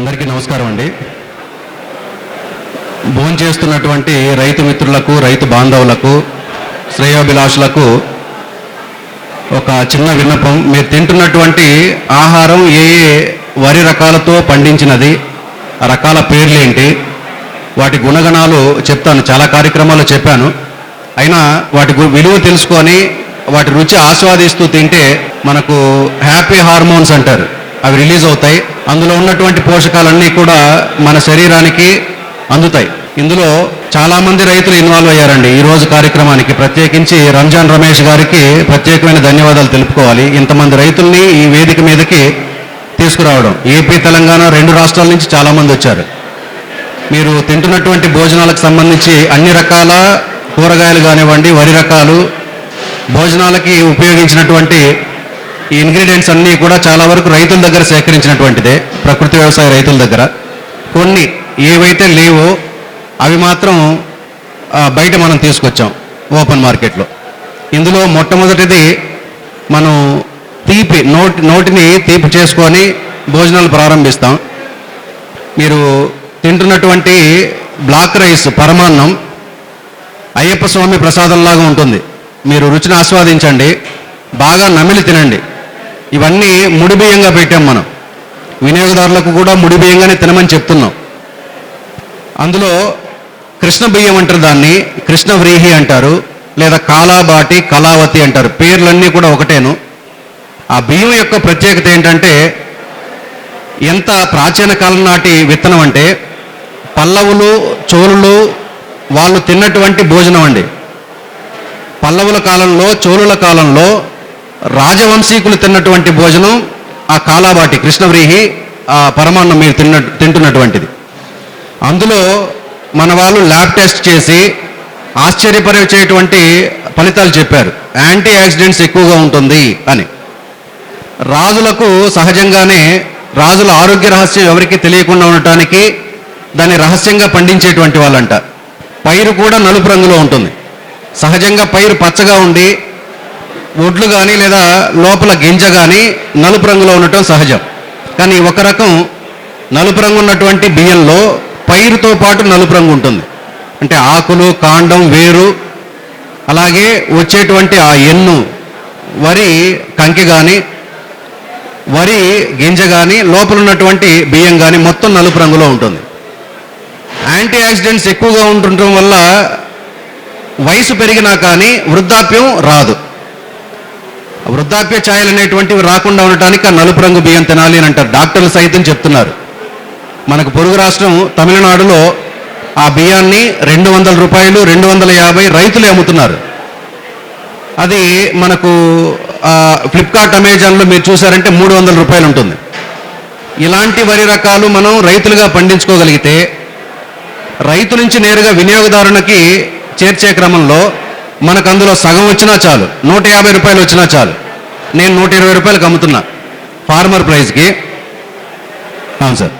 అందరికీ నమస్కారం అండి. భోంచేస్తున్నటువంటి రైతు మిత్రులకు రైతు బాంధవులకు శ్రేయోభిలాషులకు ఒక చిన్న విన్నపం. మీరు తింటున్నటువంటి ఆహారం ఏ ఏ వరి రకాలతో పండించినది ఆ రకాల పేర్లేంటి వాటి గుణగణాలు చెప్తాను. చాలా కార్యక్రమాల్లో చెప్పాను. అయినా వాటి విలువ తెలుసుకొని వాటి రుచి ఆస్వాదిస్తూ తింటే మనకు హ్యాపీ హార్మోన్స్ అంటారు. అవి రిలీజ్ అవుతాయి. అందులో ఉన్నటువంటి పోషకాలన్నీ కూడా మన శరీరానికి అందుతాయి. ఇందులో చాలామంది రైతులు ఇన్వాల్వ్ అయ్యారండి ఈ రోజు కార్యక్రమానికి. ప్రత్యేకించి రంజాన్ రమేష్ గారికి ప్రత్యేకమైన ధన్యవాదాలు తెలుపుకోవాలి. ఇంతమంది రైతుల్ని ఈ వేదిక మీదకి తీసుకురావడం. ఏపీ తెలంగాణ రెండు రాష్ట్రాల నుంచి చాలామంది వచ్చారు. మీరు తింటున్నటువంటి భోజనాలకు సంబంధించి అన్ని రకాల కూరగాయలు కానివ్వండి వరి రకాలు భోజనాలకి ఉపయోగించినటువంటి ఈ ఇంగ్రీడియంట్స్ అన్నీ కూడా చాలా వరకు రైతుల దగ్గర సేకరించినటువంటిదే ప్రకృతి వ్యవసాయ రైతుల దగ్గర. కొన్ని ఏవైతే లేవో అవి మాత్రం బయట మనం తీసుకొచ్చాం ఓపెన్ మార్కెట్లో. ఇందులో మొట్టమొదటిది మనం తీపి నోటి నోటిని తీపి చేసుకొని భోజనాలు ప్రారంభిస్తాం. మీరు తింటున్నటువంటి బ్లాక్ రైస్ పరమాన్నం అయ్యప్ప స్వామి ప్రసాదంలాగా ఉంటుంది. మీరు రుచిని ఆస్వాదించండి బాగా నమిలి తినండి. ఇవన్నీ ముడి బియ్యంగా పెట్టాం మనం. వినియోగదారులకు కూడా ముడి బియ్యంగానే తినమని చెప్తున్నాం. అందులో కృష్ణ బియ్యం అంటారు దాన్ని కృష్ణ వ్రీహి అంటారు లేదా కాలాబాటి కళావతి అంటారు. పేర్లన్నీ కూడా ఒకటేను. ఆ బియ్యం యొక్క ప్రత్యేకత ఏంటంటే ఎంత ప్రాచీన కాలం నాటి విత్తనం అంటే పల్లవులు చోళులు వాళ్ళు తిన్నటువంటి భోజనం అండి. పల్లవుల కాలంలో చోళుల కాలంలో రాజవంశీకులు తిన్నటువంటి భోజనం ఆ కాలాబాటి కృష్ణవ్రీహి ఆ పరమాన్నం మీరు తిన్న తింటున్నటువంటిది. అందులో మన వాళ్ళు ల్యాబ్ టెస్ట్ చేసి ఆశ్చర్యపరిచేటువంటి ఫలితాలు చెప్పారు. యాంటీ యాక్సిడెంట్స్ ఎక్కువగా ఉంటుంది అని. రాజులకు సహజంగానే రాజుల ఆరోగ్య రహస్యం ఎవరికి తెలియకుండా ఉండటానికి దాన్ని రహస్యంగా పండించేటువంటి వాళ్ళంట. పైరు కూడా నలుపు రంగులో ఉంటుంది. సహజంగా పైరు పచ్చగా ఉండి ఒడ్లు కానీ లేదా లోపల గింజ కానీ నలుపు రంగులో ఉండటం సహజం. కానీ ఒక రకం నలుపు రంగు ఉన్నటువంటి బియ్యంలో పైరుతో పాటు నలుపు రంగు ఉంటుంది. అంటే ఆకులు కాండం వేరు అలాగే వచ్చేటువంటి ఆ ఎన్ను వరి కంకి కానీ వరి గింజ కానీ లోపల ఉన్నటువంటి బియ్యం కానీ మొత్తం నలుపు రంగులో ఉంటుంది. యాంటీ యాక్సిడెంట్స్ ఎక్కువగా ఉంటుండటం వల్ల వయసు పెరిగినా కానీ వృద్ధాప్యం రాదు. వృద్ధాప్య ఛాయలు అనేటువంటివి రాకుండా ఉండటానికి ఆ నలుపు రంగు బియ్యం తినాలి అని అంటారు. డాక్టర్లు సైతం చెప్తున్నారు. మనకు పొరుగు రాష్ట్రం తమిళనాడులో ఆ బియ్యాన్ని రెండు వందల రూపాయలు రెండు వందల యాభై రైతులే అమ్ముతున్నారు. అది మనకు ఫ్లిప్కార్ట్ అమెజాన్లో మీరు చూసారంటే మూడు వందల రూపాయలు ఉంటుంది. ఇలాంటి వరి రకాలు మనం రైతులుగా పండించుకోగలిగితే రైతు నుంచి నేరుగా వినియోగదారునికి చేర్చే క్రమంలో మనకు అందులో సగం వచ్చినా చాలు నూట యాభై రూపాయలు వచ్చినా చాలు. నేను నూట ఇరవై రూపాయలకు అమ్ముతున్నా. ఫార్మర్ ప్రైస్కి అవును సార్.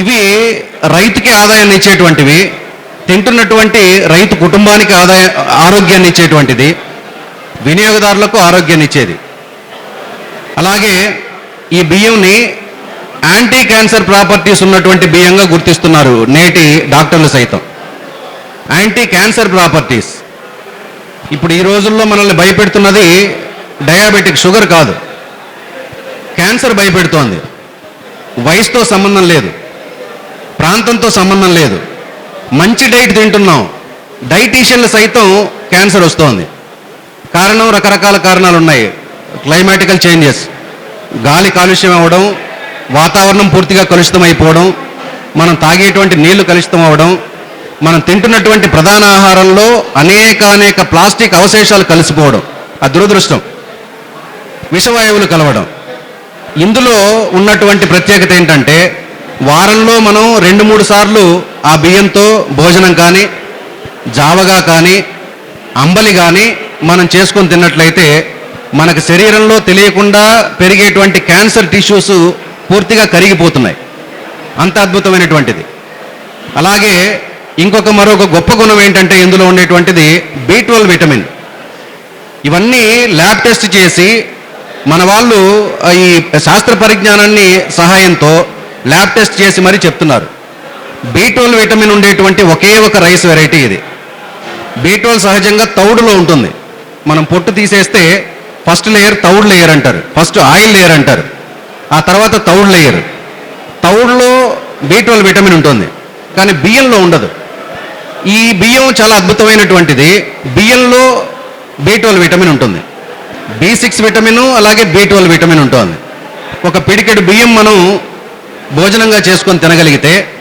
ఇవి రైతుకి ఆదాయాన్ని ఇచ్చేటువంటివి తింటున్నటువంటి రైతు కుటుంబానికి ఆదాయ ఆరోగ్యాన్ని ఇచ్చేటువంటిది వినియోగదారులకు ఆరోగ్యాన్ని ఇచ్చేది. అలాగే ఈ బియ్యంని యాంటీ క్యాన్సర్ ప్రాపర్టీస్ ఉన్నటువంటి బియ్యంగా గుర్తిస్తున్నారు నేటి డాక్టర్లు సైతం. Anti cancer properties. ఇప్పుడు ఈ రోజుల్లో మనల్ని భయపెడుతున్నది డయాబెటిక్ షుగర్ కాదు. క్యాన్సర్ భయపెడుతోంది. వయసుతో సంబంధం లేదు. ప్రాంతంతో సంబంధం లేదు. మంచి డైట్ తింటున్నాం. డైటీషియన్లు సైతం క్యాన్సర్ వస్తోంది. కారణం రకరకాల కారణాలు ఉన్నాయి క్లైమాటికల్ చేంజెస్. గాలి కాలుష్యం అవ్వడం వాతావరణం పూర్తిగా కలుషితం అయిపోవడం మనం తాగేటువంటి నీళ్ళు కలుషితం అవ్వడం మనం తింటున్నటువంటి ప్రధాన ఆహారంలో అనేక అనేక ప్లాస్టిక్ అవశేషాలు కలిసిపోవడం. ఆ దురదృష్టం విషవాయువులు కలవడం. ఇందులో ఉన్నటువంటి ప్రత్యేకత ఏంటంటే వారంలో మనం రెండు మూడు సార్లు ఆ బియ్యంతో భోజనం కానీ జావగా కానీ అంబలి కానీ మనం చేసుకొని తిన్నట్లయితే మనకు శరీరంలో తెలియకుండా పెరిగేటువంటి క్యాన్సర్ టిష్యూస్ పూర్తిగా కరిగిపోతున్నాయి. అంత అద్భుతమైనటువంటిది. అలాగే ఇంకొక మరొక గొప్ప గుణం ఏంటంటే ఇందులో ఉండేటువంటిది బి విటమిన్. ఇవన్నీ ల్యాబ్ టెస్ట్ చేసి మన వాళ్ళు ఈ శాస్త్ర పరిజ్ఞానాన్ని సహాయంతో ల్యాబ్ టెస్ట్ చేసి మరీ చెప్తున్నారు. బీటోల్ విటమిన్ ఉండేటువంటి ఒకే ఒక రైస్ వెరైటీ ఇది. బీటోల్ సహజంగా తౌడులో ఉంటుంది. మనం పొట్టు తీసేస్తే ఫస్ట్ లేయర్ తౌడు లేయర్ అంటారు. ఫస్ట్ ఆయిల్ లేయర్ అంటారు. ఆ తర్వాత తౌడు లేయర్. తౌడులో బీటోల్ విటమిన్ ఉంటుంది. కానీ బియ్యంలో ఉండదు. ఈ బియ్యం చాలా అద్భుతమైనటువంటిది. బియ్యంలో బీటోల్ విటమిన్ ఉంటుంది. బి సిక్స్ విటమిన్ అలాగే బి ట్వెల్వ్ విటమిన్ ఉంటుంది. ఒక పిడికెడు బియ్యం మనం భోజనంగా చేసుకొని తినగలిగితే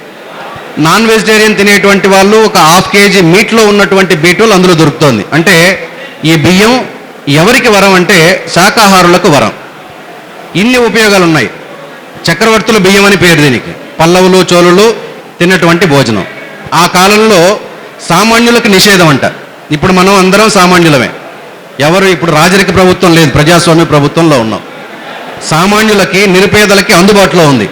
నాన్ వెజిటేరియన్ తినేటువంటి వాళ్ళు ఒక హాఫ్ కేజీ మీట్లో ఉన్నటువంటి బీటోల్ అందులో దొరుకుతుంది. అంటే ఈ బియ్యం ఎవరికి వరం అంటే శాకాహారులకు వరం. ఇన్ని ఉపయోగాలు ఉన్నాయి చక్రవర్తుల బియ్యం అని పేరు దీనికి. పల్లవులు చోళులు తిన్నటువంటి భోజనం. ఆ కాలంలో సామాన్యులకు నిషేధం అంట. ఇప్పుడు మనం అందరం సామాన్యులమే. ఎవరు ఇప్పుడు రాజరిక ప్రభుత్వం లేదు ప్రజాస్వామ్య ప్రభుత్వంలో ఉన్నాం. సామాన్యులకి నిరుపేదలకి అందుబాటులో ఉంది.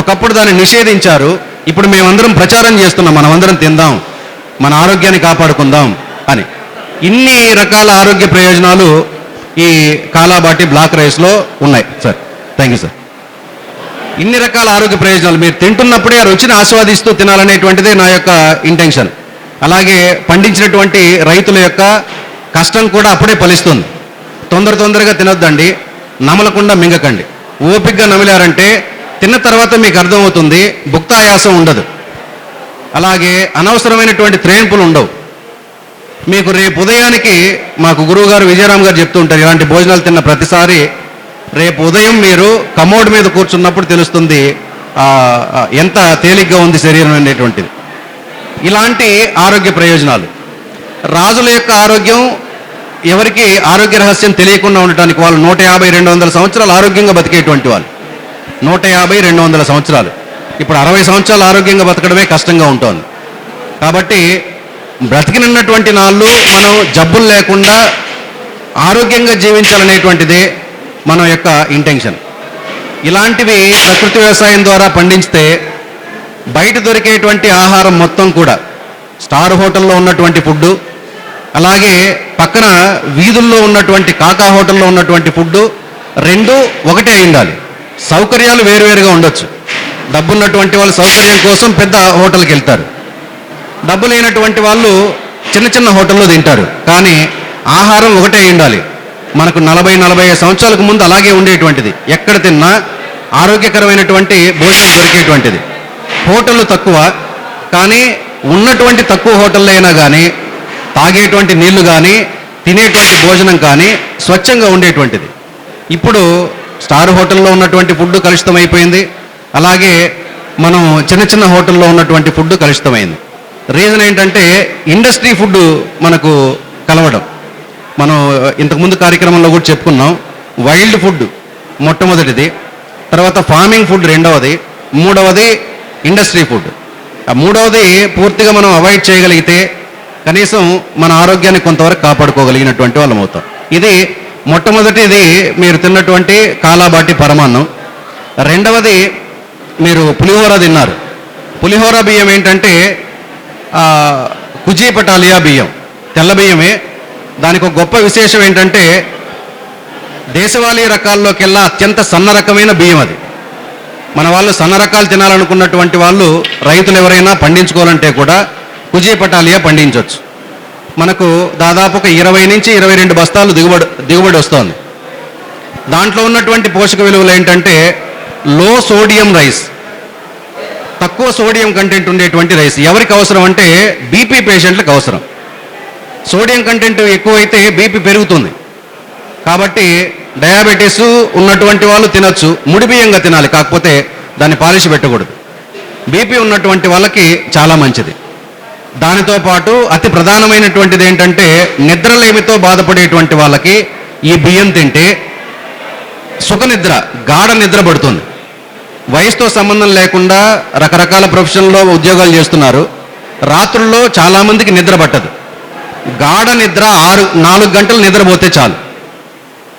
ఒకప్పుడు దాన్ని నిషేధించారు ఇప్పుడు మేమందరం ప్రచారం చేస్తున్నాం మనమందరం తిందాం మన ఆరోగ్యాన్ని కాపాడుకుందాం అని. ఇన్ని రకాల ఆరోగ్య ప్రయోజనాలు ఈ కాలాబాటి బ్లాక్ రైస్లో ఉన్నాయి సార్. థ్యాంక్ యూ సార్ ఇన్ని రకాల ఆరోగ్య ప్రయోజనాలు మీరు తింటున్నప్పుడే ఆ రుచిని ఆస్వాదిస్తూ తినాలనేటువంటిదే నా యొక్క ఇంటెన్షన్ అలాగే పండించినటువంటి రైతుల యొక్క కష్టం కూడా అప్పుడే ఫలిస్తుంది. తొందర తొందరగా తినొద్దండి. నమలకుండా మింగకండి. ఓపిగ్గా నమిలారంటే తిన్న తర్వాత మీకు అర్థమవుతుంది భుక్తాయాసం ఉండదు. అలాగే అనవసరమైనటువంటి త్రేన్పులు ఉండవు. మీకు రేపు ఉదయానికి మాకు గురువు గారు విజయరామ్ గారు చెప్తుంటారు ఇలాంటి భోజనాలు తిన్న ప్రతిసారి రేపు ఉదయం మీరు కమోడ్ మీద కూర్చున్నప్పుడు తెలుస్తుంది ఎంత తేలిగ్గా ఉంది శరీరం అనేటువంటిది. ఇలాంటి ఆరోగ్య ప్రయోజనాలు. రాజుల యొక్క ఆరోగ్యం ఎవరికి ఆరోగ్య రహస్యం తెలియకుండా ఉండటానికి వాళ్ళు నూట యాభై రెండు వందల సంవత్సరాలు ఆరోగ్యంగా బతికేటువంటి వాళ్ళు. నూట యాభై రెండు వందల సంవత్సరాలు. ఇప్పుడు అరవై సంవత్సరాలు ఆరోగ్యంగా బతకడమే కష్టంగా ఉంటుంది. కాబట్టి బ్రతికినటువంటి నాళ్ళు మనం జబ్బులు లేకుండా ఆరోగ్యంగా జీవించాలనేటువంటిదే మన యొక్క ఇంటెన్షన్. ఇలాంటివి ప్రకృతి వ్యవసాయం ద్వారా పండించితే బయట దొరికేటువంటి ఆహారం మొత్తం కూడా స్టార్ హోటల్లో ఉన్నటువంటి ఫుడ్డు అలాగే పక్కన వీధుల్లో ఉన్నటువంటి కాకా హోటల్లో ఉన్నటువంటి ఫుడ్డు రెండు ఒకటే అయి ఉండాలి సౌకర్యాలు వేరువేరుగా ఉండొచ్చు. డబ్బున్నటువంటి వాళ్ళు సౌకర్యం కోసం పెద్ద హోటల్కి వెళ్తారు. డబ్బు లేనటువంటి వాళ్ళు చిన్న చిన్న హోటల్లో తింటారు. కానీ ఆహారం ఒకటే ఉండాలి మనకు నలభై నలభై సంవత్సరాలకు ముందు అలాగే ఉండేటువంటిది. ఎక్కడ తిన్నా ఆరోగ్యకరమైనటువంటి భోజనం దొరికేటువంటిది. హోటళ్ళు తక్కువ కానీ ఉన్నటువంటి తక్కువ హోటల్లో అయినా కానీ తాగేటువంటి నీళ్ళు కానీ తినేటువంటి భోజనం కానీ స్వచ్ఛంగా ఉండేటువంటిది. ఇప్పుడు స్టార్ హోటల్లో ఉన్నటువంటి ఫుడ్ కలుషితమైపోయింది. అలాగే మనం చిన్న చిన్న హోటల్లో ఉన్నటువంటి ఫుడ్ కలుషితమైంది. రీజన్ ఏంటంటే ఇండస్ట్రీ ఫుడ్ మనకు కలవడం. మనం ఇంతకుముందు కార్యక్రమంలో కూడా చెప్పుకున్నాం. వైల్డ్ ఫుడ్ మొట్టమొదటిది. తర్వాత ఫార్మింగ్ ఫుడ్ రెండవది. మూడవది ఇండస్ట్రీ ఫుడ్. ఆ మూడవది పూర్తిగా మనం అవాయిడ్ చేయగలిగితే కనీసం మన ఆరోగ్యాన్ని కొంతవరకు కాపాడుకోగలిగినటువంటి వాళ్ళం అవుతాం. ఇది మొట్టమొదటిది మీరు తిన్నటువంటి కాలాబాటి పరమాన్నం. రెండవది మీరు పులిహోర తిన్నారు. పులిహోర బియ్యం ఏంటంటే ఆ, కుజీ పటాలియా బియ్యం తెల్ల బియ్యమే. దానికి ఒక గొప్ప విశేషం ఏంటంటే దేశవాళీ రకాల్లోకెల్లా అత్యంత సన్న రకమైన బియ్యం అది. మన వాళ్ళు సన్న రకాలు తినాలనుకున్నటువంటి వాళ్ళు రైతులు ఎవరైనా పండించుకోవాలంటే కూడా కుజీపటాలియా పండించవచ్చు మనకు దాదాపు ఒక ఇరవై నుంచి ఇరవై రెండు బస్తాలు దిగుబడి దిగుబడి వస్తుంది. దాంట్లో ఉన్నటువంటి పోషక విలువలు ఏంటంటే లో సోడియం రైస్ తక్కువ సోడియం కంటెంట్ ఉండేటువంటి రైస్ ఎవరికి అవసరం అంటే బీపీ పేషెంట్లకు అవసరం. సోడియం కంటెంట్ ఎక్కువైతే బీపీ పెరుగుతుంది. కాబట్టి డయాబెటీస్ ఉన్నటువంటి వాళ్ళు తినొచ్చు ముడి బియ్యంగా తినాలి కాకపోతే దాన్ని పాలిష్ పెట్టకూడదు. బీపీ ఉన్నటువంటి వాళ్ళకి చాలా మంచిది. దానితో పాటు అతి ప్రధానమైనటువంటిది ఏంటంటే నిద్రలేమితో బాధపడేటువంటి వాళ్ళకి ఈ బియ్యం తింటే సుఖనిద్ర గాఢ నిద్ర పడుతుంది. వయసుతో సంబంధం లేకుండా రకరకాల ప్రొఫెషన్లో ఉద్యోగాలు చేస్తున్నారు. రాత్రుల్లో చాలామందికి నిద్ర పట్టదు. గాఢ నిద్ర ఆరు నాలుగు గంటలు నిద్రపోతే చాలు.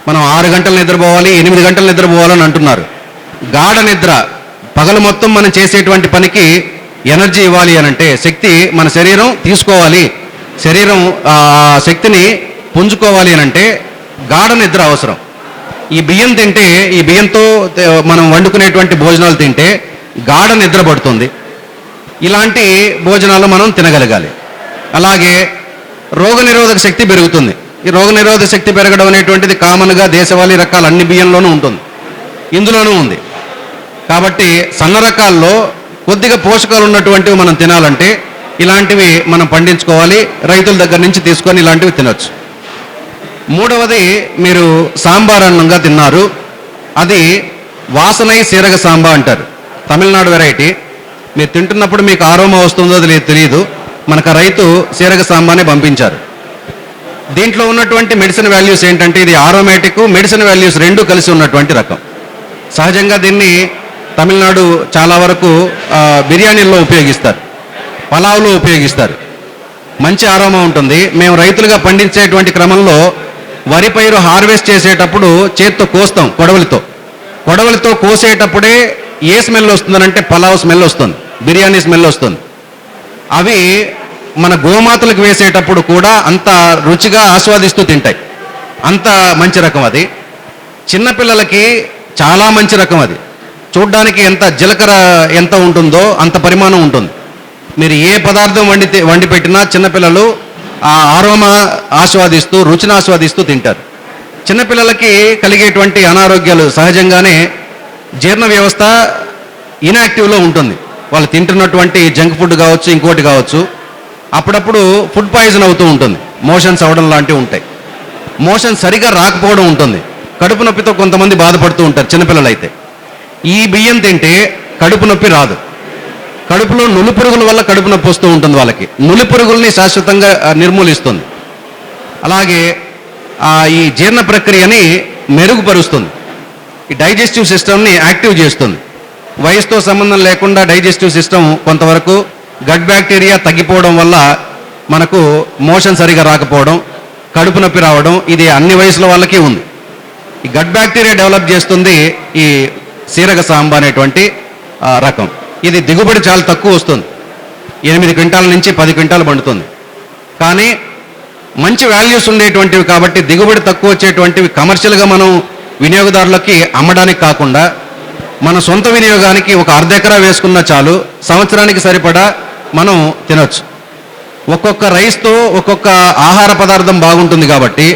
మనం ఆరు గంటలు నిద్రపోవాలి ఎనిమిది గంటలు నిద్రపోవాలని అంటున్నారు. గాఢ నిద్ర పగలు మొత్తం మనం చేసేటువంటి పనికి ఎనర్జీ ఇవ్వాలి అని అంటే శక్తి మన శరీరం తీసుకోవాలి. శరీరం శక్తిని పుంజుకోవాలి అని అంటే గాఢ నిద్ర అవసరం. ఈ బియ్యం తింటే ఈ బియ్యంతో మనం వండుకునేటువంటి భోజనాలు తింటే గాఢ నిద్ర పడుతుంది. ఇలాంటి భోజనాలు మనం తినగలగాలి. అలాగే రోగనిరోధక శక్తి పెరుగుతుంది. ఈ రోగనిరోధక శక్తి పెరగడం అనేటువంటిది కామన్గా దేశవాళీ రకాల అన్ని బియ్యంలోనూ ఉంటుంది. ఇందులోనూ ఉంది. కాబట్టి సన్న రకాల్లో కొద్దిగా పోషకాలు ఉన్నటువంటివి మనం తినాలంటే ఇలాంటివి మనం పండించుకోవాలి రైతుల దగ్గర నుంచి తీసుకొని ఇలాంటివి తినొచ్చు. మూడవది మీరు సాంబార్ అన్నంగా తిన్నారు. అది వాసనై సీరగ సాంబా అంటారు. తమిళనాడు వెరైటీ. మీరు తింటున్నప్పుడు మీకు ఆరోమా వస్తుందో తెలియదు తెలియదు. మనకు రైతు సీరగ సాంబానే పంపించారు. దీంట్లో ఉన్నటువంటి మెడిసిన్ వాల్యూస్ ఏంటంటే ఇది ఆరోమేటిక్ మెడిసిన్ వాల్యూస్ రెండు కలిసి ఉన్నటువంటి రకం. సహజంగా దీన్ని తమిళనాడు చాలా వరకు బిర్యానీల్లో ఉపయోగిస్తారు. పలావ్లో ఉపయోగిస్తారు. మంచి ఆరోమా ఉంటుంది. మేము రైతులుగా పండించేటువంటి క్రమంలో వరి పైరు హార్వెస్ట్ చేసేటప్పుడు చేత్తో కోస్తాం కొడవలితో. కొడవలితో కోసేటప్పుడే ఏ స్మెల్ వస్తుందనంటే పలావ్ స్మెల్ వస్తుంది బిర్యానీ స్మెల్ వస్తుంది. అవి మన గోమాతలకు వేసేటప్పుడు కూడా అంత రుచిగా ఆస్వాదిస్తూ తింటాయి. అంత మంచి రకం అది. చిన్నపిల్లలకి చాలా మంచి రకం అది. చూడ్డానికి ఎంత జీలకర్ర ఎంత ఉంటుందో అంత పరిమాణం ఉంటుంది. మీరు ఏ పదార్థం వండితే వండి పెట్టినా చిన్నపిల్లలు ఆ ఆరోమా ఆస్వాదిస్తూ రుచిని ఆస్వాదిస్తూ తింటారు. చిన్నపిల్లలకి కలిగేటువంటి అనారోగ్యాలు సహజంగానే జీర్ణ వ్యవస్థ ఇన్యాక్టివ్లో ఉంటుంది. వాళ్ళు తింటున్నటువంటి జంక్ ఫుడ్ కావచ్చు ఇంకోటి కావచ్చు అప్పుడప్పుడు ఫుడ్ పాయిజన్ అవుతూ ఉంటుంది. మోషన్స్ అవడం లాంటివి ఉంటాయి. మోషన్ సరిగా రాకపోవడం ఉంటుంది. కడుపు నొప్పితో కొంతమంది బాధపడుతూ ఉంటారు చిన్నపిల్లలు అయితే ఈ బియ్యం తింటే కడుపు నొప్పి రాదు. కడుపులో నులి పురుగుల వల్ల కడుపు నొప్పి వస్తూ ఉంటుంది వాళ్ళకి. నులి పురుగుల్ని శాశ్వతంగా నిర్మూలిస్తుంది. అలాగే ఈ జీర్ణ ప్రక్రియని మెరుగుపరుస్తుంది. ఈ డైజెస్టివ్ సిస్టమ్ని యాక్టివ్ చేస్తుంది. వయసుతో సంబంధం లేకుండా డైజెస్టివ్ సిస్టమ్ కొంతవరకు గట్ బ్యాక్టీరియా తగ్గిపోవడం వల్ల మనకు మోషన్ సరిగా రాకపోవడం కడుపు నొప్పి రావడం ఇది అన్ని వయసుల వాళ్ళకి ఉంది. ఈ గట్ బ్యాక్టీరియా డెవలప్ చేస్తుంది ఈ సీరగ సాంబ అనేటువంటి రకం. ఇది దిగుబడి చాలా తక్కువ వస్తుంది. ఎనిమిది క్వింటాల నుంచి పది క్వింటాలు పండుతుంది. కానీ మంచి వాల్యూస్ ఉండేటువంటివి కాబట్టి దిగుబడి తక్కువ వచ్చేటువంటివి కమర్షియల్గా మనం వినియోగదారులకి అమ్మడానికి కాకుండా మన సొంత వినియోగానికి ఒక అర్ధ ఎకరా వేసుకున్నా చాలు సంవత్సరానికి సరిపడా మనం తినొచ్చు. ఒక్కొక్క రైస్తో ఒక్కొక్క ఆహార పదార్థం బాగుంటుంది కాబట్టి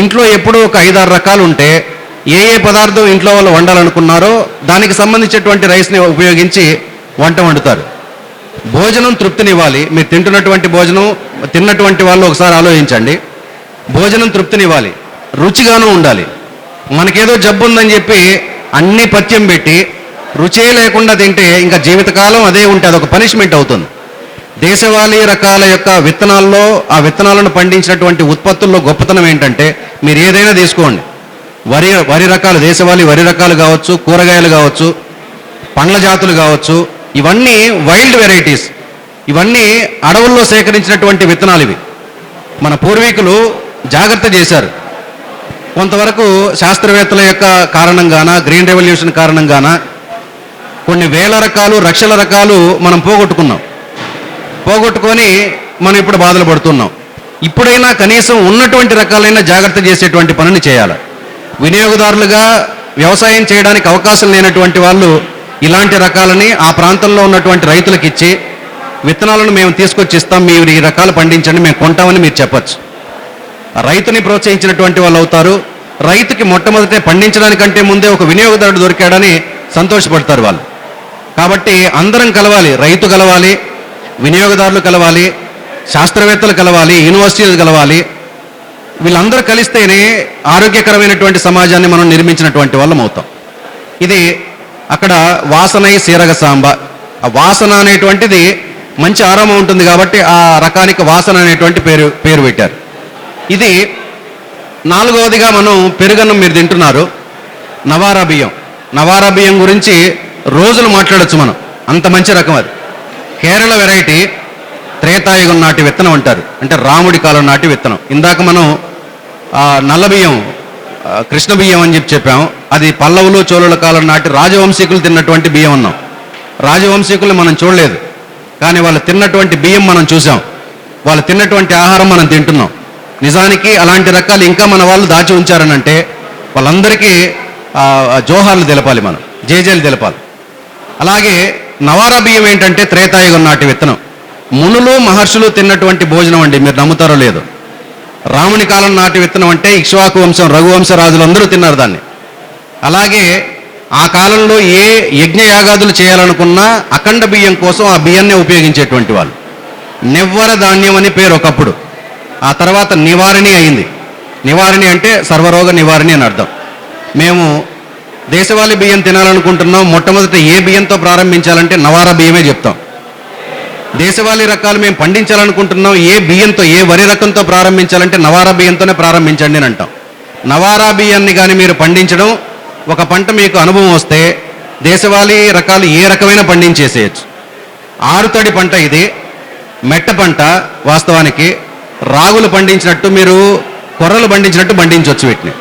ఇంట్లో ఎప్పుడూ ఒక ఐదారు రకాలు ఉంటే ఏ ఏ పదార్థం ఇంట్లో వాళ్ళు వండాలనుకున్నారో దానికి సంబంధించినటువంటి రైస్ని ఉపయోగించి వంట వండుతారు. భోజనం తృప్తినివ్వాలి. మీరు తింటున్నటువంటి భోజనం తిన్నటువంటి వాళ్ళు ఒకసారి ఆలోచించండి. భోజనం తృప్తినివ్వాలి. రుచిగాను ఉండాలి. మనకేదో జబ్బు ఉందని చెప్పి అన్ని పథ్యం పెట్టి రుచే లేకుండా తింటే ఇంకా జీవితకాలం అదే ఉంటే అదొక పనిష్మెంట్ అవుతుంది. దేశవాళీ రకాల యొక్క విత్తనాల్లో ఆ విత్తనాలను పండించినటువంటి ఉత్పత్తుల్లో గొప్పతనం ఏంటంటే మీరు ఏదైనా తీసుకోండి. వరి వరి రకాలు దేశవాళీ వరి రకాలు కావచ్చు కూరగాయలు కావచ్చు పండ్ల జాతులు కావచ్చు ఇవన్నీ వైల్డ్ వెరైటీస్. ఇవన్నీ అడవుల్లో సేకరించినటువంటి విత్తనాలు ఇవి. మన పూర్వీకులు జాగ్రత్త చేశారు. కొంతవరకు శాస్త్రవేత్తల యొక్క కారణంగాన గ్రీన్ రెవల్యూషన్ కారణంగాన కొన్ని వేల రకాలు లక్షల రకాలు మనం పోగొట్టుకున్నాం. పోగొట్టుకొని మనం ఇప్పుడు బాధలు పడుతున్నాం. ఇప్పుడైనా కనీసం ఉన్నటువంటి రకాలైన జాగ్రత్త చేసేటువంటి పనిని చేయాలి. వినియోగదారులుగా వ్యవసాయం చేయడానికి అవకాశం లేనటువంటి వాళ్ళు ఇలాంటి రకాలని ఆ ప్రాంతంలో ఉన్నటువంటి రైతులకు ఇచ్చి విత్తనాలను మేము తీసుకొచ్చి ఇస్తాం మీరు ఈ రకాలు పండించండి మేము కొంటామని మీరు చెప్పచ్చు. రైతుని ప్రోత్సహించినటువంటి వాళ్ళు అవుతారు. రైతుకి మొట్టమొదటే పండించడానికంటే ముందే ఒక వినియోగదారుడు దొరికాడని సంతోషపడతారు వాళ్ళు. కాబట్టి అందరం కలవాలి రైతు కలవాలి వినియోగదారులు కలవాలి శాస్త్రవేత్తలు కలవాలి యూనివర్సిటీలు కలవాలి వీళ్ళందరూ కలిస్తేనే ఆరోగ్యకరమైనటువంటి సమాజాన్ని మనం నిర్మించినటువంటి వాళ్ళం అవుతాం. ఇది అక్కడ వాసనై సీరగ సాంబ. ఆ వాసన అనేటువంటిది మంచి ఆరామం ఉంటుంది కాబట్టి ఆ రకానికి వాసన అనేటువంటి పేరు పేరు పెట్టారు. ఇది నాలుగవదిగా మనం పెరుగన్నం మీరు తింటున్నారు. నవారా బియ్యం. నవారా బియ్యం గురించి రోజులు మాట్లాడచ్చు మనం. అంత మంచి రకం అది. కేరళ వెరైటీ. త్రేతాయుగం నాటి విత్తనం అంటారు. అంటే రాముడి కాలం నాటి విత్తనం. ఇందాక మనం నల్ల బియ్యం కృష్ణ బియ్యం అని చెప్పి చెప్పాం. అది పల్లవులు చోళుల కాలం నాటి రాజవంశీకులు తిన్నటువంటి బియ్యం అన్నాం. రాజవంశీకులు మనం చూడలేదు. కానీ వాళ్ళు తిన్నటువంటి బియ్యం మనం చూసాం. వాళ్ళు తిన్నటువంటి ఆహారం మనం తింటున్నాం. నిజానికి అలాంటి రకాలు ఇంకా మన వాళ్ళు దాచి ఉంచారనంటే వాళ్ళందరికీ జోహార్లు తెలపాలి మనం. జేజేలు తెలపాలి. అలాగే నవారా బియ్యం ఏంటంటే త్రేతాయుగం నాటి విత్తనం. మునులు మహర్షులు తిన్నటువంటి భోజనం అండి మీరు నమ్ముతారో లేదో. రాముని కాలం నాటి విత్తనం అంటే ఇక్ష్వాకు వంశం రఘువంశ రాజులందరూ తిన్నారు దాన్ని. అలాగే ఆ కాలంలో ఏ యజ్ఞయాగాదులు చేయాలనుకున్నా అఖండ బియ్యం కోసం ఆ బియ్యాన్నే ఉపయోగించేటువంటి వాళ్ళు. నివ్వర ధాన్యం అని పేరు ఒకప్పుడు. ఆ తర్వాత నివారణి అయింది. నివారణి అంటే సర్వరోగ నివారణి అని అర్థం. మేము దేశవాళీ బియ్యం తినాలనుకుంటున్నాం మొట్టమొదట ఏ బియ్యంతో ప్రారంభించాలంటే నవారా బియ్యమే చెప్తాం. దేశవాళీ రకాలు మేము పండించాలనుకుంటున్నాం. ఏ బియ్యంతో ఏ వరి రకంతో ప్రారంభించాలంటే నవారా బియ్యంతోనే ప్రారంభించండి అని అంటాం. నవారా బియ్యాన్ని కానీ మీరు పండించడం ఒక పంట మీకు అనుభవం వస్తే దేశవాళీ రకాలు ఏ రకమైన పండించేసేయచ్చు. ఆరుతడి పంట ఇది మెట్ట పంట వాస్తవానికి రాగులు పండించినట్టు మీరు కొర్రలు పండించినట్టు పండించవచ్చు వీటిని.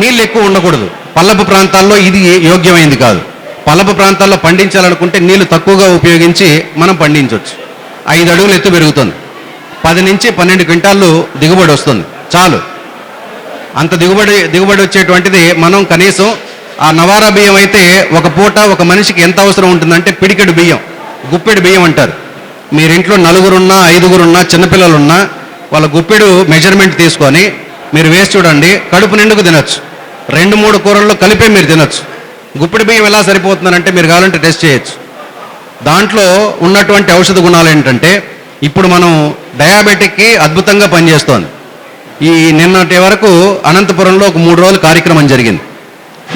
నీళ్ళు ఎక్కువ ఉండకూడదు. పల్లపు ప్రాంతాల్లో ఇది యోగ్యమైంది కాదు. పలప ప్రాంతాల్లో పండించాలనుకుంటే నీళ్ళు తక్కువగా ఉపయోగించి మనం పండించవచ్చు ఐదు అడుగులు ఎత్తు పెరుగుతుంది. పది నుంచి పన్నెండు క్వింటాళ్ళు దిగుబడి వస్తుంది. చాలు. అంత దిగుబడి దిగుబడి వచ్చేటువంటిది మనం కనీసం ఆ నవారా బియ్యం అయితే ఒక పూట ఒక మనిషికి ఎంత అవసరం ఉంటుందంటే పిడికెడు బియ్యం గుప్పెడు బియ్యం అంటారు. మీరు ఇంట్లో నలుగురున్నా ఐదుగురున్నా చిన్నపిల్లలున్నా వాళ్ళ గుప్పెడు మెజర్మెంట్ తీసుకొని మీరు వేసి చూడండి కడుపు నిండుకు తినచ్చు. రెండు మూడు కూరల్లో కలిపే మీరు తినొచ్చు. గుప్పిడి బియ్యం ఎలా సరిపోతుందంటే మీరు కావాలంటే టెస్ట్ చేయొచ్చు. దాంట్లో ఉన్నటువంటి ఔషధ గుణాలు ఏంటంటే ఇప్పుడు మనం డయాబెటిక్కి అద్భుతంగా పనిచేస్తోంది. ఈ నిన్నటి వరకు అనంతపురంలో ఒక మూడు రోజులు కార్యక్రమం జరిగింది.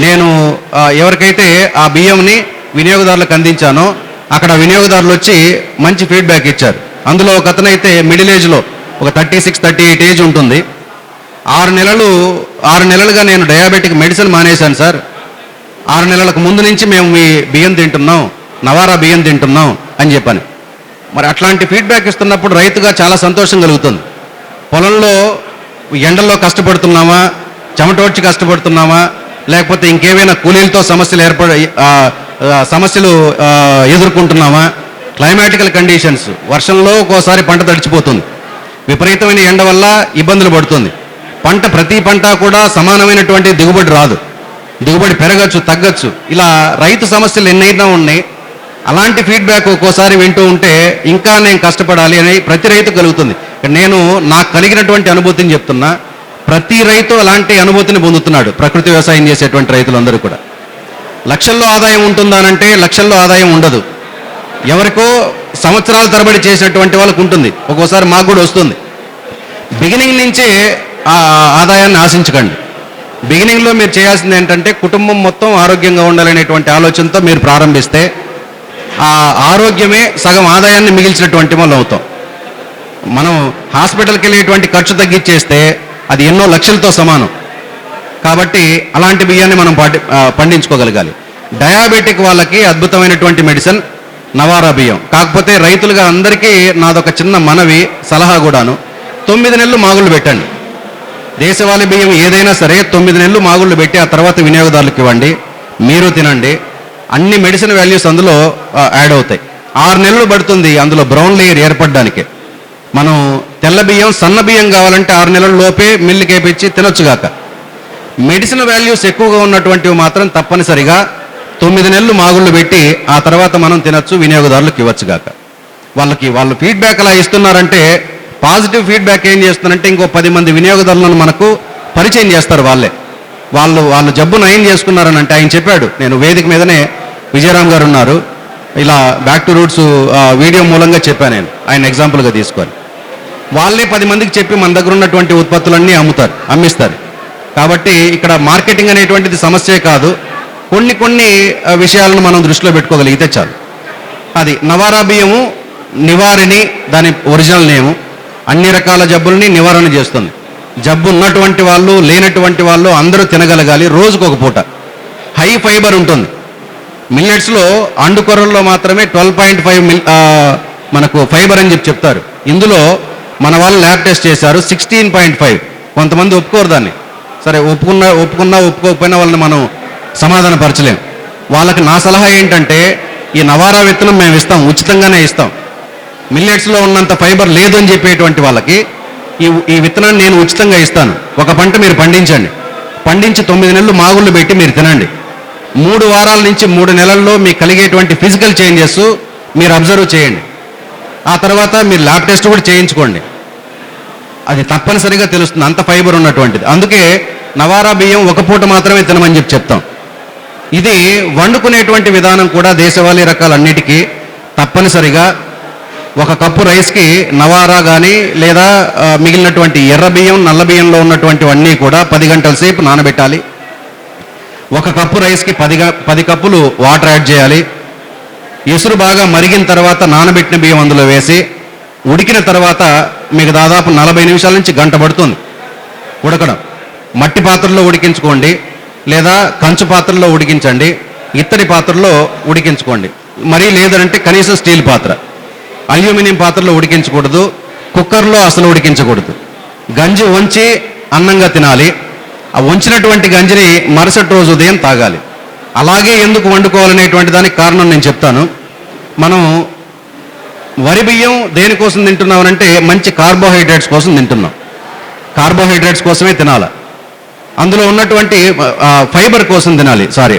నేను ఎవరికైతే ఆ బియ్యంని వినియోగదారులకు అందించానో అక్కడ వినియోగదారులు వచ్చి మంచి ఫీడ్బ్యాక్ ఇచ్చారు. అందులో ఒక అతనైతే మిడిల్ ఏజ్లో ఒక thirty six thirty eight age ఉంటుంది. ఆరు నెలలు ఆరు నెలలుగా నేను డయాబెటిక్ మెడిసిన్ మానేశాను సార్. ఆరు నెలలకు ముందు నుంచి మేము మీ బియ్యం తింటున్నాం నవారా బియ్యం తింటున్నాం అని చెప్పాను. మరి అట్లాంటి ఫీడ్బ్యాక్ ఇస్తున్నప్పుడు రైతుగా చాలా సంతోషం కలుగుతుంది. పొలంలో ఎండల్లో కష్టపడుతున్నామా చెమటోడ్చి కష్టపడుతున్నామా లేకపోతే ఇంకేమైనా కూలీలతో సమస్యలు ఏర్పడ సమస్యలు ఎదుర్కొంటున్నామా? క్లైమాటికల్ కండిషన్స్ వర్షంలో ఒక్కోసారి పంట తడిచిపోతుంది. విపరీతమైన ఎండ వల్ల ఇబ్బందులు పడుతుంది. పంట ప్రతి పంట కూడా సమానమైనటువంటి దిగుబడి రాదు. దిగుబడి పెరగచ్చు తగ్గచ్చు. ఇలా రైతు సమస్యలు ఎన్నైనా ఉన్నాయి. అలాంటి ఫీడ్బ్యాక్ ఒక్కోసారి వింటూ ఉంటే ఇంకా నేను కష్టపడాలి అని ప్రతి రైతు కలుగుతుంది. నేను నాకు కలిగినటువంటి అనుభూతిని చెప్తున్నా. ప్రతి రైతు అలాంటి అనుభూతిని పొందుతున్నాడు ప్రకృతి వ్యవసాయం చేసేటువంటి రైతులందరూ కూడా. లక్షల్లో ఆదాయం ఉంటుందానంటే లక్షల్లో ఆదాయం ఉండదు. ఎవరికో సంవత్సరాల తరబడి చేసినటువంటి వాళ్ళకు ఉంటుంది. ఒక్కోసారి మాకు కూడా వస్తుంది. బిగినింగ్ నుంచే ఆ ఆదాయాన్ని ఆశించకండి. బిగినింగ్లో మీరు చేయాల్సింది ఏంటంటే కుటుంబం మొత్తం ఆరోగ్యంగా ఉండాలనేటువంటి ఆలోచనతో మీరు ప్రారంభిస్తే ఆ ఆరోగ్యమే సగం ఆదాయాన్ని మిగిల్చినటువంటి వాళ్ళు అవుతాం. మనం హాస్పిటల్కి వెళ్ళేటువంటి ఖర్చు తగ్గించేస్తే అది ఎన్నో లక్షలతో సమానం. కాబట్టి అలాంటి బియ్యాన్ని మనం పాటి పండించుకోగలగాలి. డయాబెటిక్ వాళ్ళకి అద్భుతమైనటువంటి మెడిసిన్ నవారా బియ్యం. కాకపోతే రైతులుగా అందరికీ నాదొక చిన్న మనవి సలహా కూడాను. తొమ్మిది నెలలు మాగుళ్ళు పెట్టండి. దేశవాళీ బియ్యం ఏదైనా సరే తొమ్మిది నెలలు మాగుళ్ళు పెట్టి ఆ తర్వాత వినియోగదారులకు ఇవ్వండి. మీరు తినండి. అన్ని మెడిసిన్ వాల్యూస్ అందులో యాడ్ అవుతాయి. ఆరు నెలలు పడుతుంది అందులో బ్రౌన్ లేయర్ ఏర్పడడానికి. మనం తెల్ల బియ్యం సన్న బియ్యం కావాలంటే ఆరు నెలల లోపే మిల్లుకి వేపించి తినొచ్చుగాక మెడిసిన్ వాల్యూస్ ఎక్కువగా ఉన్నటువంటివి మాత్రం తప్పనిసరిగా తొమ్మిది నెలలు మాగుళ్ళు పెట్టి ఆ తర్వాత మనం తినొచ్చు వినియోగదారులకు ఇవ్వచ్చుగాక వాళ్ళకి వాళ్ళు ఫీడ్బ్యాక్ అలా ఇస్తున్నారంటే పాజిటివ్ ఫీడ్బ్యాక్ ఏం చేస్తున్నారంటే ఇంకో పది మంది వినియోగదారులను మనకు పరిచయం చేస్తారు వాళ్ళే. వాళ్ళు వాళ్ళ జబ్బు నయం చేసుకున్నారని అంటే ఆయన చెప్పాడు. నేను వేదిక మీదనే విజయరామ్ గారు ఉన్నారు. ఇలా బ్యాక్ టు రూట్స్ వీడియో మూలంగా చెప్పాను నేను. ఆయన ఎగ్జాంపుల్గా తీసుకొని. వాళ్ళే పది మందికి చెప్పి మన దగ్గర ఉన్నటువంటి ఉత్పత్తులన్నీ అమ్ముతారు అమ్మిస్తారు. కాబట్టి ఇక్కడ మార్కెటింగ్ అనేటువంటిది సమస్యే కాదు. కొన్ని కొన్ని విషయాలను మనం దృష్టిలో పెట్టుకోగలిగితే చాలు. అది నవారా బియ్యము నివారిణి దాని ఒరిజినల్ నేము అన్ని రకాల జబ్బుల్ని నివారణ చేస్తుంది. జబ్బు ఉన్నటువంటి వాళ్ళు లేనటువంటి వాళ్ళు అందరూ తినగలగాలి. రోజుకు ఒక పూట. హై ఫైబర్ ఉంటుంది. మిల్లెట్స్లో అండుకొరల్లో మాత్రమే ట్వెల్వ్ పాయింట్ ఫైవ్ మిల్ మనకు ఫైబర్ అని చెప్పి చెప్తారు. ఇందులో మన వాళ్ళు ల్యాబ్ టెస్ట్ చేశారు. Sixteen point five. కొంతమంది ఒప్పుకోరు దాన్ని. సరే ఒప్పుకున్న ఒప్పుకున్నా ఒప్పుకోకపోయినా వాళ్ళని మనం సమాధానపరచలేం. వాళ్ళకి నా సలహా ఏంటంటే ఈ నవారా విత్తనం మేము ఇస్తాం. ఉచితంగానే ఇస్తాం. మిల్లెట్స్లో ఉన్నంత ఫైబర్ లేదని చెప్పేటువంటి వాళ్ళకి ఈ ఈ విత్తనాన్ని నేను ఉచితంగా ఇస్తాను. ఒక పంట మీరు పండించండి. పండించి తొమ్మిది నెలలు మాగుళ్ళు పెట్టి మీరు తినండి. మూడు వారాల నుంచి మూడు నెలల్లో మీకు కలిగేటువంటి ఫిజికల్ చేంజెస్ మీరు అబ్జర్వ్ చేయండి. ఆ తర్వాత మీరు ల్యాబ్ టెస్ట్ కూడా చేయించుకోండి. అది తప్పనిసరిగా తెలుస్తుంది. అంత ఫైబర్ ఉన్నటువంటిది. అందుకే నవారా బియ్యం ఒక పూట మాత్రమే తినమని చెప్పి చెప్తాం. ఇది వండుకునేటువంటి విధానం కూడా దేశవాళీ రకాలన్నిటికీ తప్పనిసరిగా ఒక కప్పు రైస్కి నవారా కానీ లేదా మిగిలినటువంటి ఎర్ర బియ్యం నల్ల బియ్యంలో ఉన్నటువంటివన్నీ కూడా పది గంటల సేపు నానబెట్టాలి. ఒక కప్పు రైస్కి పది పది కప్పులు వాటర్ యాడ్ చేయాలి. ఎసురు బాగా మరిగిన తర్వాత నానబెట్టిన బియ్యం అందులో వేసి ఉడికిన తర్వాత మీకు దాదాపు నలభై నిమిషాల నుంచి గంట పడుతుంది ఉడకడం. మట్టి పాత్రలో ఉడికించుకోండి లేదా కంచు పాత్రలో ఉడికించండి ఇత్తడి పాత్రలో ఉడికించుకోండి. మరీ లేదంటే కనీసం స్టీల్ పాత్ర. అల్యూమినియం పాత్రలో ఉడికించకూడదు కుక్కర్లో అసలు ఉడికించకూడదు. గంజి వంచి అన్నంగా తినాలి. ఆ వంచినటువంటి గంజిని మరుసటి రోజు ఉదయం తాగాలి. అలాగే ఎందుకు వండుకోవాలనేటువంటి దానికి కారణం నేను చెప్తాను. మనం వరి బియ్యం దేనికోసం తింటున్నామనంటే మంచి కార్బోహైడ్రేట్స్ కోసం తింటున్నాం. కార్బోహైడ్రేట్స్ కోసమే తినాలి. అందులో ఉన్నటువంటి ఫైబర్ కోసం తినాలి సారీ.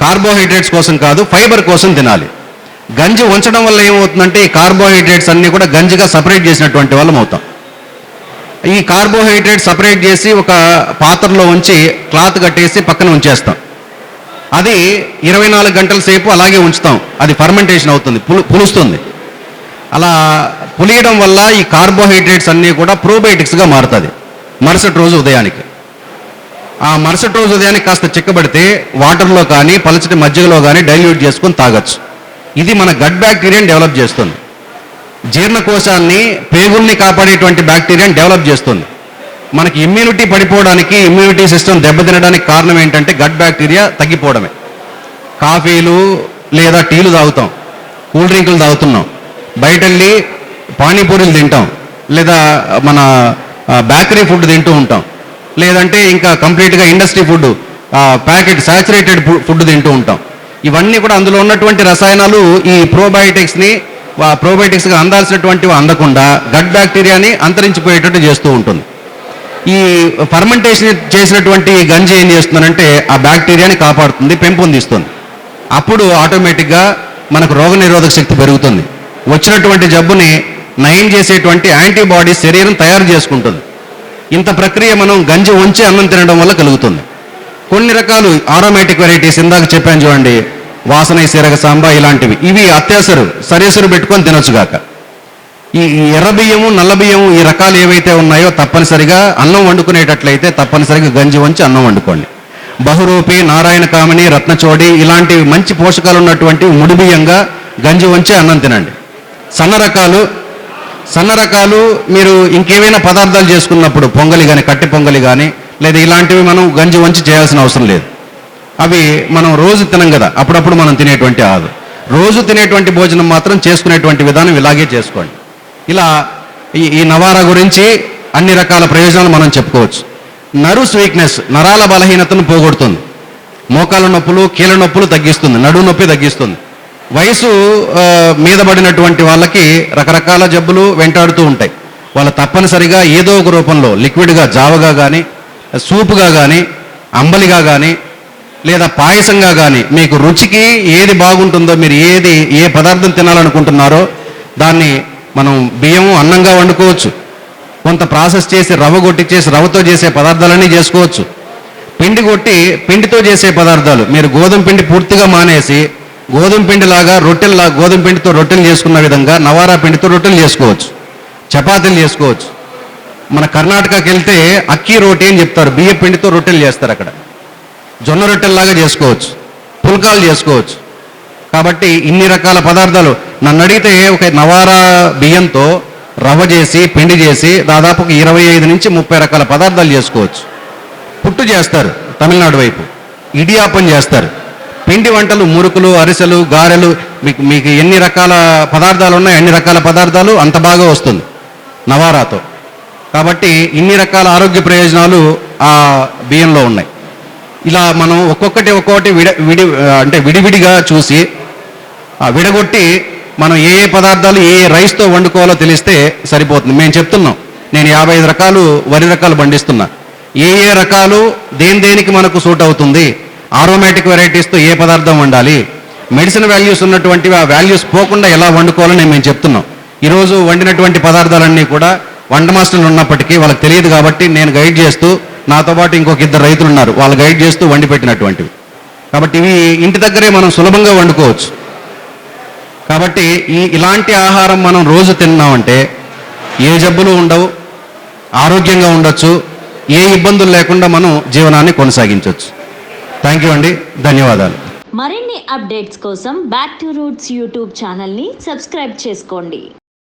కార్బోహైడ్రేట్స్ కోసం కాదు ఫైబర్ కోసం తినాలి. గంజి ఉంచడం వల్ల ఏమవుతుందంటే ఈ కార్బోహైడ్రేట్స్ అన్నీ కూడా గంజిగా సపరేట్ చేసినటువంటి వాళ్ళం అవుతాం. ఈ కార్బోహైడ్రేట్ సపరేట్ చేసి ఒక పాత్రలో ఉంచి క్లాత్ కట్టేసి పక్కన ఉంచేస్తాం. అది ఇరవై నాలుగు గంటల సేపు అలాగే ఉంచుతాం. అది ఫర్మెంటేషన్ అవుతుంది పులు పులుస్తుంది. అలా పులియడం వల్ల ఈ కార్బోహైడ్రేట్స్ అన్నీ కూడా ప్రోబయోటిక్స్గా మారుతుంది. మరుసటి రోజు ఉదయానికి. ఆ మరుసటి రోజు ఉదయానికి కాస్త చిక్కబడితే వాటర్లో కానీ పలచటి మజ్జిగలో కానీ డైల్యూట్ చేసుకొని తాగొచ్చు. ఇది మన గట్ బ్యాక్టీరియాని డెవలప్ చేస్తుంది. జీర్ణకోశాన్ని పేగుల్ని కాపాడేటువంటి బ్యాక్టీరియాని డెవలప్ చేస్తుంది. మనకి ఇమ్యూనిటీ పడిపోవడానికి ఇమ్యూనిటీ సిస్టమ్ దెబ్బతినడానికి కారణం ఏంటంటే గట్ బ్యాక్టీరియా తగ్గిపోవడమే. కాఫీలు లేదా టీలు తాగుతాం. కూల్ డ్రింకులు తాగుతున్నాం. బయట వెళ్ళి పానీపూరీలు తింటాం. లేదా మన బేకరీ ఫుడ్ తింటూ ఉంటాం. లేదంటే ఇంకా కంప్లీట్గా industry food packet saturated food తింటూ ఉంటాం. ఇవన్నీ కూడా అందులో ఉన్నటువంటి రసాయనాలు ఈ ప్రోబయోటిక్స్ని ప్రోబయోటిక్స్గా అందాల్సినటువంటివి అందకుండా గట్ బ్యాక్టీరియాని అంతరించిపోయేటట్టు చేస్తూ ఉంటుంది. ఈ ఫర్మెంటేషన్ చేసినటువంటి గంజి ఏం చేస్తుందంటే ఆ బ్యాక్టీరియాని కాపాడుతుంది పెంపొందిస్తుంది అప్పుడు ఆటోమేటిక్గా మనకు రోగనిరోధక శక్తి పెరుగుతుంది. వచ్చినటువంటి జబ్బుని నయం చేసేటువంటి యాంటీబాడీస్ శరీరం తయారు చేసుకుంటుంది. ఇంత ప్రక్రియ మనం గంజి ఉంచి అన్నం తినడం వల్ల కలుగుతుంది. కొన్ని రకాలు ఆరోమేటిక్ వెరైటీస్ ఇందాక చెప్పాను చూడండి. వాసన సిరగ సాంబా ఇలాంటివి. ఇవి అత్యవసరు సరేసరు పెట్టుకొని తినొచ్చుగాక ఈ ఎర్ర బియ్యము నల్ల బియ్యము ఈ రకాలు ఏవైతే ఉన్నాయో తప్పనిసరిగా అన్నం వండుకునేటట్లయితే తప్పనిసరిగా గంజి వంచి అన్నం వండుకోండి. బహురూపి నారాయణ కామిని రత్నచోడి ఇలాంటి మంచి పోషకాలు ఉన్నటువంటి ముడి బియ్యంగా గంజి వంచి అన్నం తినండి. సన్న రకాలు సన్న రకాలు మీరు ఇంకేమైనా పదార్థాలు చేసుకున్నప్పుడు పొంగలి కానీ కట్టి పొంగలి కానీ లేదా ఇలాంటివి మనం గంజి వంచి చేయాల్సిన అవసరం లేదు. అవి మనం రోజు తినం కదా అప్పుడప్పుడు మనం తినేటువంటి ఆదు. రోజు తినేటువంటి భోజనం మాత్రం చేసుకునేటువంటి విధానం ఇలాగే చేసుకోండి. ఇలా ఈ ఈ నవారా గురించి అన్ని రకాల ప్రయోజనాలు మనం చెప్పుకోవచ్చు. నర్వ్స్ వీక్నెస్ నరాల బలహీనతను పోగొడుతుంది. మోకాల నొప్పులు కీళ్ళ నొప్పులు తగ్గిస్తుంది నడుము నొప్పి తగ్గిస్తుంది. వయసు మీద పడినటువంటి వాళ్ళకి రకరకాల జబ్బులు వెంటాడుతూ ఉంటాయి. వాళ్ళు తప్పనిసరిగా ఏదో ఒక రూపంలో లిక్విడ్గా జావగా కానీ సూపుగా కానీ అంబలిగా కానీ లేదా పాయసంగా కానీ మీకు రుచికి ఏది బాగుంటుందో మీరు ఏది ఏ పదార్థం తినాలనుకుంటున్నారో దాన్ని మనం బియ్యము అన్నంగా వండుకోవచ్చు. కొంత ప్రాసెస్ చేసి రవ్వ కొట్టి చేసి రవ్వతో చేసే పదార్థాలన్నీ చేసుకోవచ్చు. పిండి కొట్టి పిండితో చేసే పదార్థాలు. మీరు గోధుమ పిండి పూర్తిగా మానేసి గోధుమ పిండిలాగా రొట్టెల్లా గోధుమ పిండితో రొట్టెలు చేసుకున్న విధంగా నవారా పిండితో రొట్టెలు చేసుకోవచ్చు. చపాతీలు చేసుకోవచ్చు. మన కర్ణాటకకి వెళ్తే అక్కీ రోటీ అని చెప్తారు. బియ్య పిండితో రొట్టెలు చేస్తారు అక్కడ. జొన్న రొట్టెల్లాగా చేసుకోవచ్చు. పుల్కాలు చేసుకోవచ్చు. కాబట్టి ఇన్ని రకాల పదార్థాలు. నన్ను అడిగితే ఒక నవారా బియ్యంతో రవ్వ చేసి పిండి చేసి దాదాపు ఇరవై ఐదు నుంచి ముప్పై రకాల పదార్థాలు చేసుకోవచ్చు. పుట్టు చేస్తారు తమిళనాడు వైపు. ఇడియాపం చేస్తారు. పిండి వంటలు మురుకులు అరిసెలు గారెలు మీకు మీకు ఎన్ని రకాల పదార్థాలు ఉన్నాయి అన్ని రకాల పదార్థాలు అంత బాగా వస్తుంది. నవారాతో. కాబట్టి ఇన్ని రకాల ఆరోగ్య ప్రయోజనాలు ఆ బియ్యంలో ఉన్నాయి. ఇలా మనం ఒక్కొక్కటి ఒక్కొక్కటి విడ విడి అంటే విడివిడిగా చూసి ఆ విడగొట్టి మనం ఏ ఏ పదార్థాలు ఏ ఏ రైస్తో వండుకోవాలో తెలిస్తే సరిపోతుంది. మేము చెప్తున్నాం నేను యాభై ఐదు రకాలు వరి రకాలు పండిస్తున్నా. ఏ ఏ రకాలు దేని దేనికి మనకు సూట్ అవుతుంది ఆరోమేటిక్ వెరైటీస్తో ఏ పదార్థం వండాలి మెడిసిన్ వాల్యూస్ ఉన్నటువంటివి ఆ వాల్యూస్ పోకుండా ఎలా వండుకోవాలని మేము చెప్తున్నాం. ఈరోజు వండినటువంటి పదార్థాలన్నీ కూడా వంట మాస్టర్లు ఉన్నప్పటికీ వాళ్ళకి తెలియదు కాబట్టి నేను గైడ్ చేస్తూ నాతో పాటు ఇంకొక ఇద్దరు రైతులు ఉన్నారు. వాళ్ళు గైడ్ చేస్తూ వండి పెట్టినటువంటివి. కాబట్టి ఇవి ఇంటి దగ్గరే మనం సులభంగా వండుకోవచ్చు. కాబట్టి ఈ ఇలాంటి ఆహారం మనం రోజు తిన్నామంటే ఏ జబ్బులు ఉండవు ఆరోగ్యంగా ఉండొచ్చు ఏ ఇబ్బందులు లేకుండా మనం జీవనాన్ని కొనసాగించవచ్చు థ్యాంక్ యూ అండి. ధన్యవాదాలు. మరిన్ని అప్డేట్స్ కోసం బ్యాక్ టు రూట్స్ యూట్యూబ్ ఛానల్ని సబ్స్క్రైబ్ చేసుకోండి.